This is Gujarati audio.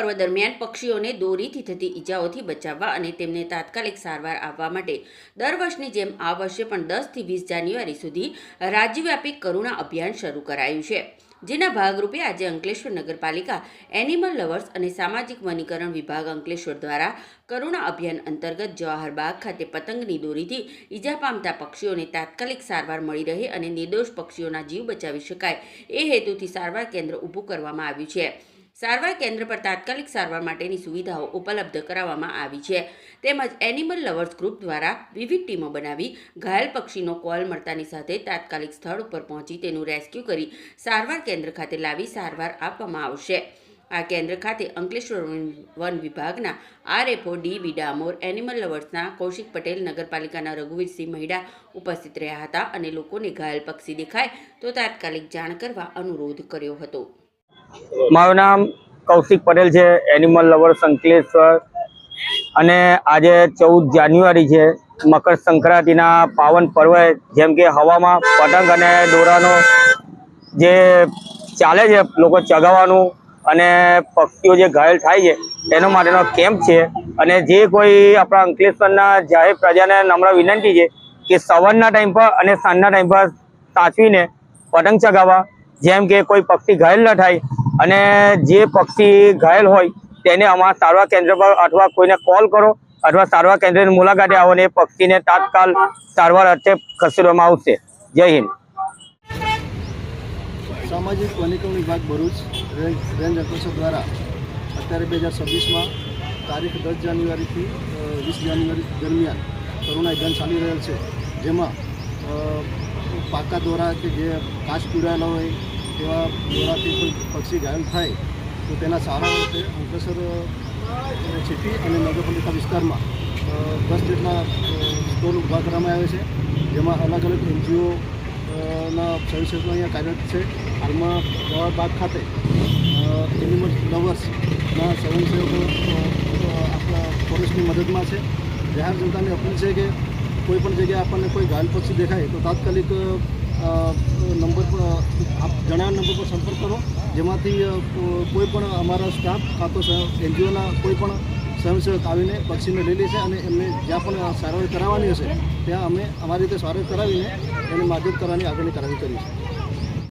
પર્વ દરમિયાન પક્ષીઓને દોરીથી થતી ઈજાઓથી બચાવવા અને તેમને તાત્કાલિક સારવાર આપવા માટે દર વર્ષની જેમ આ વર્ષે પણ દસથી વીસ જાન્યુઆરી સુધી રાજ્યવ્યાપી કરુણા અભિયાન શરૂ કરાયું છે. જેના ભાગરૂપે આજે અંકલેશ્વર નગરપાલિકા એનિમલ લવર્સ અને સામાજિક વનીકરણ વિભાગ અંકલેશ્વર દ્વારા કરુણા અભિયાન અંતર્ગત જવાહર બાગ ખાતે પતંગની દોરીથી ઈજા પામતા પક્ષીઓને તાત્કાલિક સારવાર મળી રહે અને નિર્દોષ પક્ષીઓના જીવ બચાવી શકાય એ હેતુથી સારવાર કેન્દ્ર ઊભું કરવામાં આવ્યું છે. સારવાર કેન્દ્ર પર તાત્કાલિક સારવાર માટેની સુવિધાઓ ઉપલબ્ધ કરાવવામાં આવી છે. તેમજ એનિમલ લવર્સ ગ્રુપ દ્વારા વિવિધ ટીમો બનાવી ઘાયલ પક્ષીનો કોલ મળતાની સાથે તાત્કાલિક સ્થળ ઉપર પહોંચી તેનું રેસ્ક્યુ કરી સારવાર કેન્દ્ર ખાતે લાવી સારવાર આપવામાં આવશે. આ કેન્દ્ર ખાતે અંકલેશ્વર વન- વિભાગના RFO D B Damor animal લવર્સના Kaushik Patel, નગરપાલિકાના રઘુવીરસિંહ મહિડા ઉપસ્થિત રહ્યા હતા અને લોકોને ઘાયલ પક્ષી દેખાય તો તાત્કાલિક જાણ કરવા અનુરોધ કર્યો હતો. મારું નામ કૌશિક પટેલ છે એનિમલ લવર સંકલેશ્વર. અને આજે ચૌદ જાન્યુઆરી છે, મકર સંક્રાંતિના પાવન પર્વે જેમ કે હવામાં પતંગ અને દોરાનો જે ચાલે છે લોકો ચગાવવાનું અને પક્ષીઓ જે ઘાયલ થાય છે, એનો માટેનો કેમ્પ છે. અને જે કોઈ આપણા અંકલેશ્વરના જાહેર પ્રજાને નમ્ર વિનંતી છે કે સવારના ટાઈમ પર અને સાંજના ટાઈમ પર સાચવીને પતંગ ચગાવવા જેમ કે કોઈ પક્ષી ઘાયલ ન થાય અને જે પક્ષી ઘાયલ હોય તેને અમારા સારવાર કેન્દ્ર પર અથવા કોઈને કોલ કરો અથવા સારવાર કેન્દ્રની મુલાકાતે આવો અને એ પક્ષીને તાત્કાલ સારવાર અર્થે ખસેડવામાં આવશે. જય હિન્દ. સામાજિક વનીકરણ વિભાગ ભરૂચ રેન્જ અગ્રસર દ્વારા અત્યારે બે હજાર છવ્વીસમાં તારીખ દસ જાન્યુઆરીથી વીસ જાન્યુઆરી દરમિયાન કરુણા અભિયાન ચાલી રહેલ છે, જેમાં પાકા દોરા કે જે કાચ પીડાયેલા હોય તેવા દોરાથી કોઈ પક્ષી ઘાયલ થાય, તો તેના સારા રીતે અંકલેશ્વર સિટી અને નગરપાલિકા વિસ્તારમાં દસ જેટલા સ્ટોલ ઊભા કરવામાં આવે છે, જેમાં અલગ અલગ એનજીઓ ના અહીંયા કાર્યરત છે. હાલમાં દવાબાગ બાગ ખાતે એનિમલ લવર્સના સ્વયંસેવકો આપણા પોલીસની મદદમાં છે. જાહેર જનતાને અપીલ છે કે કોઈ પણ જગ્યાએ આપણને કોઈ ઘાયલ પક્ષી દેખાય તો તાત્કાલિક નંબર પર જણાવ્યા નંબર પર સંપર્ક કરો. જેમાંથી કોઈ પણ અમારા સ્ટાફ કાં તો એનજીઓના કોઈ પણ સ્વયંસેવક આવીને પક્ષીને લઈ લેશે અને એમને જ્યાં પણ સારવાર કરાવવાની હશે, ત્યાં અમે અમારી રીતે સારવાર કરાવીને એને માજત કરવાની આગળની કાર્યવાહી કરીશું.